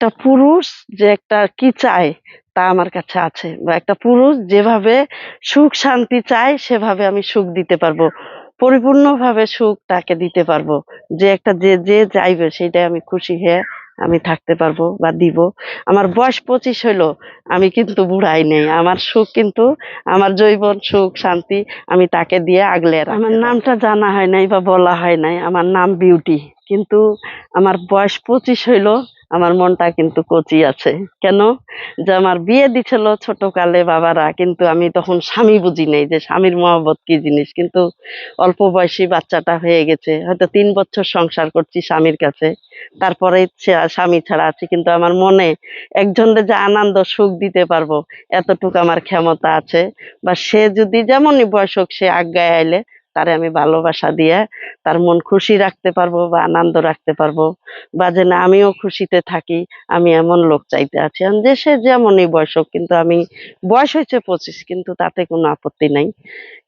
একটা পুরুষ যে একটা কি চায় তা আমার কাছে আছে বা একটা পুরুষ যেভাবে সুখ শান্তি চায় সেভাবে আমি সুখ দিতে পারব। পরিপূর্ণভাবে সুখ তাকে দিতে পারব। যে একটা যে যে চাইবে সেটাই আমি খুশি হয়ে আমি থাকতে পারব বা দিব। আমার বয়স পঁচিশ হইল আমি কিন্তু বুড়াই নেই। আমার সুখ কিন্তু আমার জৈবন সুখ শান্তি আমি তাকে দিয়ে আগলে আমার নামটা জানা হয় নাই বা বলা হয় নাই। আমার নাম বিউটি। কিন্তু আমার বয়স পঁচিশ হইল আমার মনটা কিন্তু কচি আছে। কেন? যে আমার বিয়ে দিছিল ছোট কালে বাবারা, কিন্তু আমি তখন স্বামী বুঝি নাই যে স্বামীর মহব্বত কি জিনিস। কিন্তু অল্প বয়সী বাচ্চাটা হয়ে গেছে। হয়তো তিন বছর সংসার করছি স্বামীর কাছে। তারপরে স্বামী ছাড়া আছি। কিন্তু আমার মনে একজনের যে আনন্দ, সুখ দিতে পারব, এতটুকু আমার ক্ষমতা আছে। বা সে যদি যেমনই বয়স হোক, সে আজ্ঞায় আইলে তারে আমি ভালোবাসা দিয়ে তার মন খুশি রাখতে পারব বা আনন্দ রাখতে পারব বা যে আমিও খুশিতে থাকি, আমি এমন লোক চাইতে আছি। যে সে যেমনই বয়স কিন্তু আমি, বয়স হয়েছে পঁচিশ, কিন্তু তাতে কোনো আপত্তি নাই।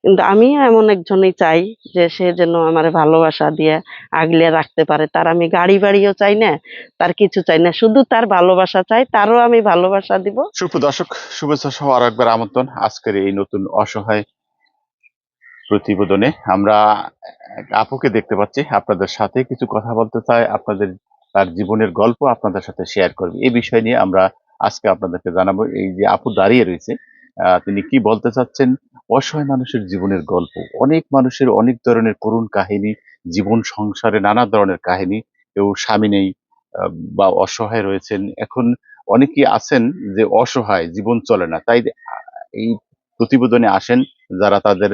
কিন্তু আমি এমন একজনই চাই যে সে যেন আমার ভালোবাসা দিয়ে আগলে রাখতে পারে। তার আমি গাড়ি বাড়িও চাই না, তার কিছু চাই না। শুধু তার ভালোবাসা চাই, তারও আমি ভালোবাসা দিব। সুপ্র দর্শক, শুভেচ্ছা সহ আর একবার আমন্ত্রণ। আজকের এই নতুন অসহায় প্রতিবেদনে আমরা আপুকে দেখতে পাচ্ছি। আপনাদের সাথে কিছু কথা বলতে চাই, আপনাদের তার জীবনের গল্প আপনাদের সাথে শেয়ার করবে। এই বিষয় নিয়ে আমরা আজকে আপনাদেরকে জানাব, এই যে আপু দাঁড়িয়ে রয়েছে তিনি কি বলতে চাচ্ছেন? অসহায় মানুষের জীবনের গল্প। অনেক মানুষের অনেক ধরনের করুণ কাহিনী, জীবন সংসারে নানা ধরনের কাহিনী। কেউ স্বামী নেই বা অসহায় রয়েছেন। এখন অনেকেই আছেন যে অসহায়, জীবন চলে না। তাই এই প্রতিবেদনে আসেন যারা তাদের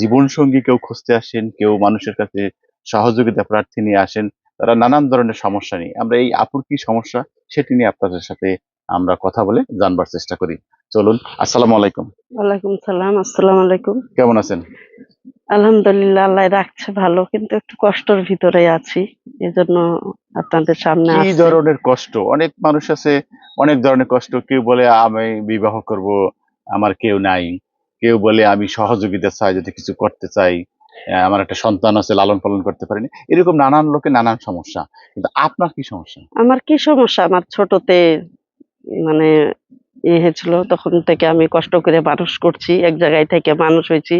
জীবন সঙ্গী কেউ খুঁজতে আসেন কেউ মানুষের কাছে সহযোগিতা প্রার্থী নিয়ে আসেন তারা নানান ধরনের সমস্যা নিয়ে। আমরা এই আপুর কি সমস্যা সেটি নিয়ে আপনাদের সাথে আমরা কথা বলে জানবার চেষ্টা করি। চলুন আসসালামু আলাইকুম। ওয়ালাইকুম সালাম আসসালামু আলাইকুম। কেমন আছেন? আলহামদুলিল্লাহ আল্লাহ রাখছে ভালো কিন্তু একটু কষ্টের ভিতরে আছি এজন্য আপনাদের সামনে কি ধরনের কষ্ট? অনেক মানুষ আছে অনেক ধরনের কষ্ট। কেউ বলে আমি বিবাহ করব আমার কেউ নাই। কেউ বলে আমি সহযোগিতা চাই যদি কিছু করতে চাই আমার একটা সন্তান আছে লালন পালন করতে পারিনি। এরকম নানান লোকে নানান সমস্যা। কিন্তু আপনার কি সমস্যা? আমার কি সমস্যা? আমার ছোটতে মানে ইয়ে হয়েছিল তখন থেকে আমি কষ্ট করে মানুষ করছি এক জায়গায় থেকে মানুষ হয়েছি।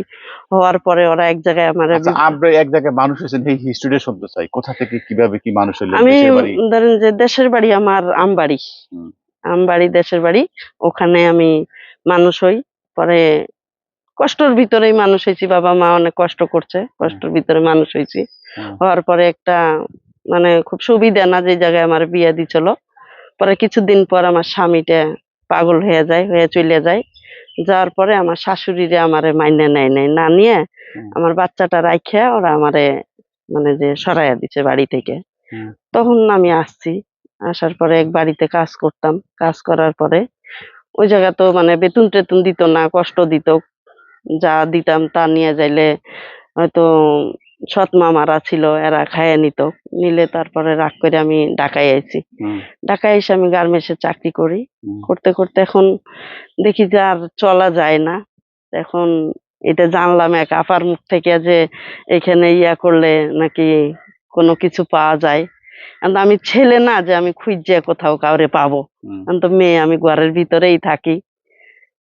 হওয়ার পরে ওরা এক জায়গায় আমার আচ্ছা আপনি এক জায়গায় মানুষ হয়েছেন এই হিস্টোরিটা শুনতে চাই। কোথা থেকে কীভাবে কি মানুষ হলেন আমি ধরেন যে দেশের বাড়ি আমার আমবাড়ি। হুম। আমবাড়ি দেশের বাড়ি ওখানে আমি মানুষ হই। পরে কষ্টের ভিতরেই মানুষ হয়েছি বাবা মা অনেক কষ্ট করছে কষ্টের ভিতরে মানুষ হয়েছি। হওয়ার পরে একটা মানে খুব সুবিধা না যে জায়গায় আমার বিয়ে দিছিল। পরে কিছুদিন পর আমার স্বামীটা পাগল হয়ে যায় হয়ে চলে যায়। যাওয়ার পরে আমার শাশুড়িরে আমারে মাইনে নেয় নাই না নিয়ে আমার বাচ্চাটা রাইখে ওরা আমারে মানে যে সরাইয়া দিছে বাড়ি থেকে। তখন আমি আসছি। আসার পরে এক বাড়িতে কাজ করতাম। কাজ করার পরে ওই জায়গা তো মানে বেতন টেতন দিত না কষ্ট দিত। যা দিতাম তা নিয়ে যাইলে হয়তো সৎ মামারা ছিল এরা খাইয়ে নিত। নিলে তারপরে রাগ করে আমি ঢাকায় আইছি। ঢাকায় এসে আমি গার্মেন্টসে চাকরি করি। করতে করতে এখন দেখি যে আর চলা যায় না। এখন এটা জানলাম এক আপার মুখ থেকে যে এখানে ইয়া করলে নাকি কোনো কিছু পাওয়া যায়। আমি ছেলে না যে আমি খুঁজে কোথাও কাউরে পাবো। আমি তো মেয়ে আমি ঘরের ভিতরেই থাকি।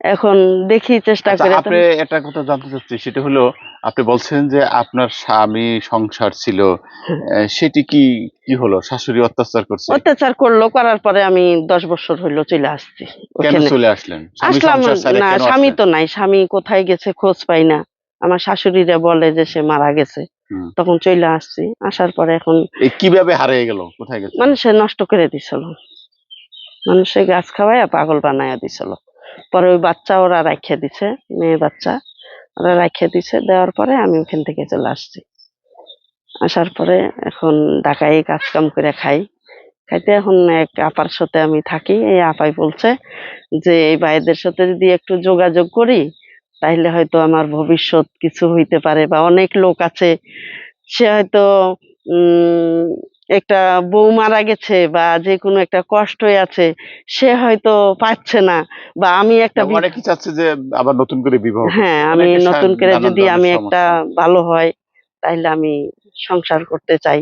এখন দেখি চেষ্টা আচ্ছা, করে আপনি একটা কথা জানতে চাচ্ছি সেটা হলো আপনি বলছেন যে আপনার স্বামী সংসার ছিল সেটি কি কি হলো? শাশুড়ি অত্যাচার করছে? অত্যাচার করল করার পরে আমি দশ বছর হইল চলে আসছি কেন চলে আসলেন? স্বামী আসলাম না স্বামী তো নাই স্বামী কোথায় গেছে খোঁজ পাই না। আমার শাশুড়িরা বলে যে সে মারা গেছে। তখন চলে আসছি আসার পরে এখন কীভাবে হারিয়ে গেল? কোথায় গেছে? মানুষে নষ্ট করে দিছিল। মানুষে গাছ খাওয়াইয়া পাগল বানাইয়া দিছিল। পরে ওই বাচ্চা ওরা রাখিয়ে দিছে মেয়ে বাচ্চা ওরা রাখিয়ে দিছে দেওয়ার পরে আমি ওখান থেকে চলে আসছি। আসার পরে এখন ঢাকায় কাজ কাম করে খাই। খাইতে এখন এক আপার সাথে আমি থাকি এই আপাই বলছে যে এই ভাইদের সাথে যদি একটু যোগাযোগ করি তাইলে হয়তো আমার ভবিষ্যৎ কিছু হইতে পারে বা অনেক লোক আছে সে হয়তো একটা বউ মারা গেছে বা যে কোনো একটা কষ্টই আছে সে হয়তো পাচ্ছে না বা আমি একটা অনেকে চাচ্ছে যে আবার নতুন করে বিবাহ হ্যাঁ আমি নতুন করে যদি আমি একটা ভালো হয় তাইলে আমি সংসার করতে চাই।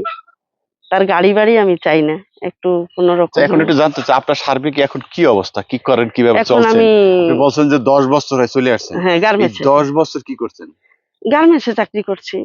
তার গাড়ি বাড়ি আমি চাই না। একটু কোন এখন একটু জানতে চাই আপনার সার্বিক এখন কি অবস্থা? কি করেন কীভাবে চলছেন? আপনি বলছেন যে দশ বছর হয়ে চলে আসছেন হ্যাঁ গার্মেন্টস দশ বছর কি করছেন? গার্মেন্টসে চাকরি করছি।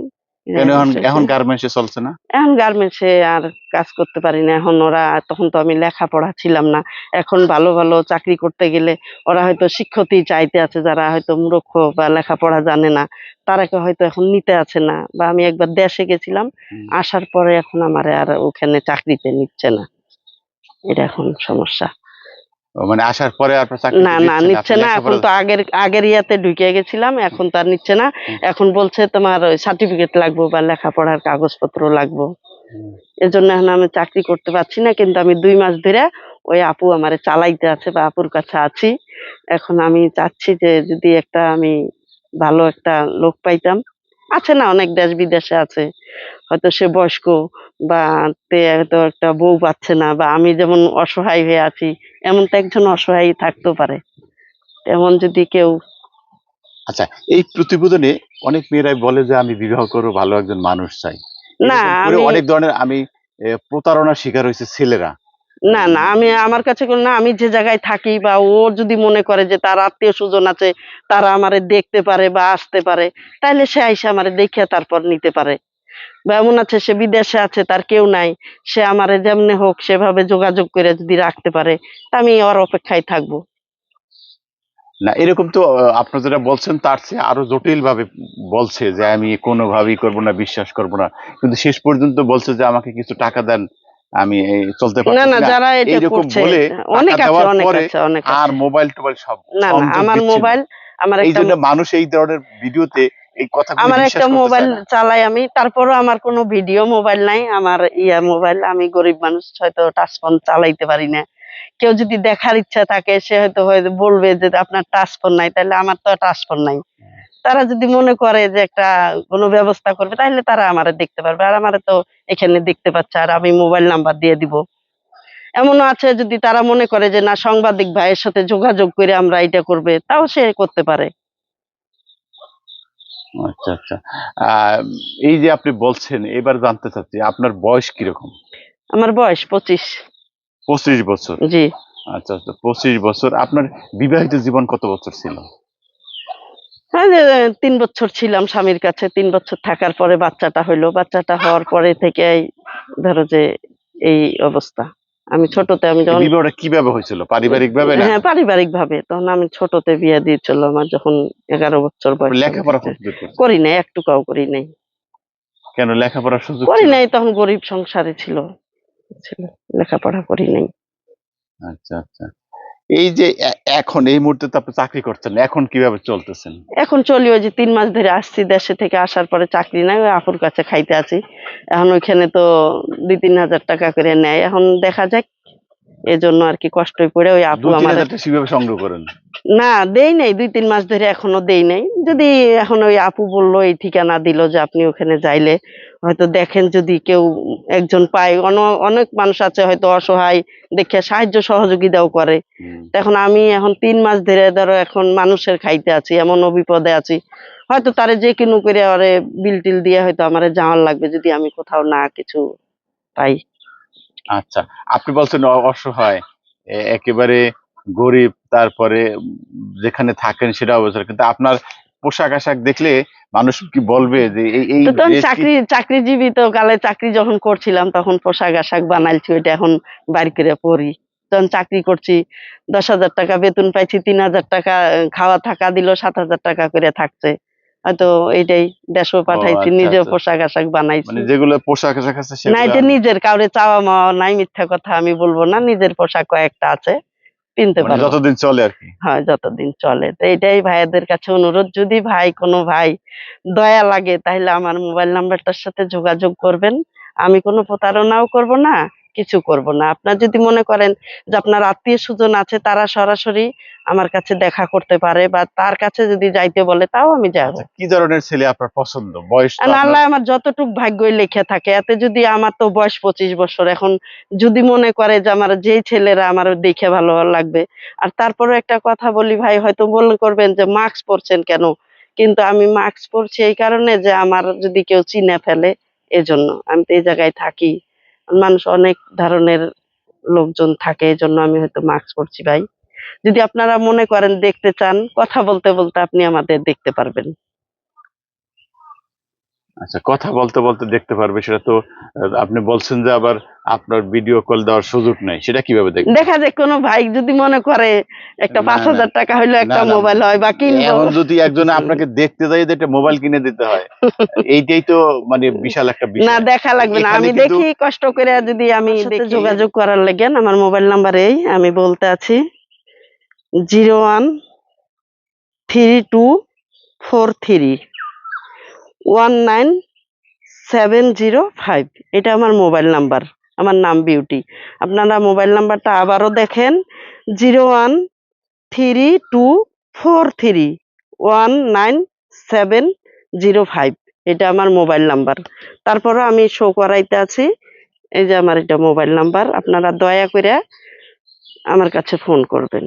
এখন গার্মেন্টসে চলছে না? এখন গার্মেন্টসে আর কাজ করতে পারি না। এখন ওরা তখন তো আমি লেখাপড়া ছিলাম না। এখন ভালো ভালো চাকরি করতে গেলে ওরা হয়তো শিক্ষকই চাইতে আছে যারা হয়তো মূর্খ বা লেখাপড়া জানে না। তারাকে হয়তো এখন নিতে আছে না। বা আমি একবার দেশে গেছিলাম আসার পরে এখন আমার আর ওখানে চাকরিতে নিচ্ছে না। এটা এখন সমস্যা। মানে আসার পরে চাকরি না না নিচ্ছে না। এখন তো আগের আগের ইয়াতে ঢুকে গেছিলাম এখন তো আর নিচ্ছে না। এখন বলছে তোমার সার্টিফিকেট লাগবে বা লেখাপড়ার কাগজপত্র লাগবে। এজন্য এখন আমি চাকরি করতে পারছি না কিন্তু আমি দুই মাস ধরে ওই আপু আমার চালাইতে আছে বা আপুর কাছে আছি। এখন আমি চাচ্ছি যে যদি একটা আমি ভালো একটা লোক পাইতাম আছে না অনেক দেশ বিদেশে আছে। হয়তো সে বয়স্ক বা তে হয়তো একটা বউ পাচ্ছে না বা আমি যেমন অসহায় হয়ে আছি এমন তো একজন অসহায় থাকতেও পারে। এমন যদি কেউ আচ্ছা এই প্রতিবেদনে অনেক মেয়েরাই বলে যে আমি বিবাহ করব ভালো একজন মানুষ চাই। না অনেক ধরনের আমি প্রতারণার শিকার হয়েছে ছেলেরা। না না আমি আমার কাছে না আমি যে জায়গায় থাকি বা ও যদি মনে করে যে তার আত্মীয় স্বজন আছে তারা আমারে দেখতে পারে বা আসতে পারে তাহলে সে আইসে আমারে দেখে তারপর নিতে পারে। বা এমন আছে সে বিদেশে আছে তার কেউ নাই সে আমারে যেমনে হোক সেভাবে যোগাযোগ করে যদি রাখতে পারে তা আমি ওর অপেক্ষায় থাকব। না এরকম তো আহ, আপনারা যেটা বলছেন তার চেয়ে আরও জটিল ভাবে বলছে যে আমি কোনোভাবেই করব না বিশ্বাস করব না। কিন্তু শেষ পর্যন্ত বলছে যে আমাকে কিছু টাকা দেন আমি এই চলতে না পারছি না না। যারা এটা করছে অনেক আছে অনেক আছে অনেক আর মোবাইল টোবাইল সব না না আমার মোবাইল আমার একটা জন্য মানুষ এই ধরনের ভিডিওতে এই কথাগুলো আমার একটা মোবাইল চালাই আমি তারপরও আমার কোনো ভিডিও মোবাইল নাই আমার ইয়া মোবাইল আমি গরিব মানুষ হয়তো টাচ ফোন চালাইতে পারি না। কেউ যদি দেখার ইচ্ছা থাকে সে হয়তো হয়তো বলবে যে আপনার টাচ ফোন নাই তাহলে আমার তো টাচ ফোন নাই। তারা যদি মনে করে যে একটা কোনো ব্যবস্থা করবে তাহলে তারা আমারে দেখতে পারবে। আর আমারে তো এখানে দেখতে পাচ্ছে আর আমি মোবাইল নাম্বার দিয়ে দিব। এমনও আছে যদি তারা মনে করে যে না সাংবাদিক ভাইয়ের সাথে যোগাযোগ করে আমরা এটা করবে তাও সে করতে পারে। আচ্ছা আচ্ছা। এই যে আপনি বলছেন এবার জানতে চাচ্ছি আপনার বয়স কীরকম? আমার বয়স পঁচিশ। পঁচিশ বছর? জি। আচ্ছা আচ্ছা পঁচিশ বছর। আপনার বিবাহিত জীবন কত বছর ছিল? তিন বছর ছিলাম স্বামীর কাছে তিন বছর থাকার পরে বাচ্চাটা হইল। বাচ্চাটা হওয়ার পরে থেকে ধরো যে এই অবস্থা। আমি ছোটতে আমি যখন বিবাহটা কীভাবে হয়েছিল? পারিবারিক ভাবে হ্যাঁ পারিবারিক ভাবে। তখন আমি ছোটতে বিয়ে দিয়েছিল আমার যখন এগারো বছর বয়স লেখাপড়া? করি নাই একটুকাও করি নাই। কেন লেখাপড়ার সুযোগ করি নাই তখন গরিব সংসারে ছিল। ছিল লেখাপড়া করি নাই। আচ্ছা আচ্ছা। এই যে এখন, এই মুহূর্তে তো আপনি চাকরি করছেন, এখন কীভাবে চলতেছেন? এখন চলি ওই যে তিন মাস ধরে আসছি দেশে থেকে, আসার পরে চাকরি নাই, ওই আপুর কাছে খাইতে আছি। এখন ওইখানে তো দুই তিন হাজার টাকা করে নেয়। এখন দেখা যাক এই জন্য আর কি কষ্ট করে ওই আপু টাকা কীভাবে সংগ্রহ করেন? না দেই নাই দুই তিন মাস ধরে এখনও দেই নাই। যদি এখন ওই আপু বলল এই ঠিকানা দিল যে আপনি ওখানে যাইলে হয়তো দেখেন যদি কেউ একজন পায়। অন- অনেক মানুষ আছে হয়তো অসহায় দেখে সাহায্য সহযোগিতাও করে। এখন আমি এখন তিন মাস ধরে ধরো এখন মানুষের খাইতে আছি এমন বিপদে আছি। হয়তো তারে যে কিনু করে আরে বিল টিল দিয়ে হয়তো আমার যাওয়ার লাগবে যদি আমি কোথাও না কিছু পাই। আচ্ছা আপনি বলছেন অসহায়। একেবারে গরিব তারপরে যেখানে থাকেন সেটা অবস্থা কিন্তু আপনার পোশাক আশাক দেখলে মানুষ কি বলবে যে এই চাকরি চাকরিজীবী তো কালে চাকরি যখন করছিলাম তখন পোশাক আশাক বানাইছি ওইটা এখন বাড়ি করে পরি। যখন চাকরি করছি দশ হাজার টাকা বেতন পাইছি তিন হাজার টাকা খাওয়া থাকা দিল সাত হাজার টাকা করে থাকছে। হয়তো এইটাই দেশও পাঠাইছি আচ্ছা, নিজেও আচ্ছা। পোশাক আশাক বানাইছি। মানে যেগুলো পোশাক আশাক আছে না এটা নিজের কাউরে চাওয়া মাওয়া নাই মিথ্যা কথা আমি বলব না নিজের পোশাক কয়েকটা আছে কিনতে মানে পারব যতদিন চলে আর কি। হয় যতদিন চলে। তো এটাই ভাইয়াদের কাছে অনুরোধ যদি ভাই কোনো ভাই দয়া লাগে তাহলে আমার মোবাইল নাম্বারটার সাথে যোগাযোগ করবেন। আমি কোনো প্রতারণাও করব না কিছু করব না। আপনার যদি মনে করেন যে আপনার আত্মীয় স্বজন আছে তারা সরাসরি আমার কাছে দেখা করতে পারে বা তার কাছে যদি যাইতে বলে তাও আমি যাব। আচ্ছা, কি ধরনের ছেলে আপনার পছন্দ? বয়স আল্লাহ আমার যতটুক ভাগ্যই লেখে থাকে এতে যদি আমার তো বয়স পঁচিশ বছর এখন যদি মনে করে যে আমার যেই ছেলেরা আমার দেখে ভালো লাগবে। আর তারপরে একটা কথা বলি ভাই হয়তো মনে করবেন যে মাস্ক পরছেন কেন? কিন্তু আমি মাস্ক পরছি এই কারণে যে আমার যদি কেউ চিনে ফেলে এজন্য। আমি তো এই জায়গায় থাকি। মানুষ অনেক ধরনের লোকজন থাকে এই জন্য আমি হয়তো মাস্ক পরছি ভাই। যদি আপনারা মনে করেন দেখতে চান, কথা বলতে বলতে আপনি আমাদের দেখতে পারবেন। আচ্ছা কথা বলতে বলতে দেখতে পারবে সেটা তো আপনি বলছেন যে আবার আপনার ভিডিও কল দেওয়ার সুযোগ নাই সেটা কীভাবে দেখবে দেখা যায় কোনো ভাই যদি মনে করে একটা পাঁচ। হাজার টাকা হইল একটা মোবাইল হয় বা কিনবো। এখন যদি একজন আপনাকে দেখতে যাই যে একটা মোবাইল কিনে দিতে হয় এইটাই তো মানে বিশাল একটা বিষয়। না দেখা লাগবে না। আমি দেখি কষ্ট করে যদি আমি দেখি। যোগাযোগ করার লেগেন আমার মোবাইল নাম্বার এই আমি বলতে আছি। Zero one three two four three one nine seven zero five এটা আমার মোবাইল নাম্বার আমার নাম বিউটি আপনারা মোবাইল নাম্বারটা আবারও দেখেন zero one three two four three one nine seven zero five এটা আমার মোবাইল নাম্বার তারপরও আমি শো করাইতে আছি, এই যে আমার এটা মোবাইল নাম্বার আপনারা দয়া করে আমার কাছে ফোন করবেন।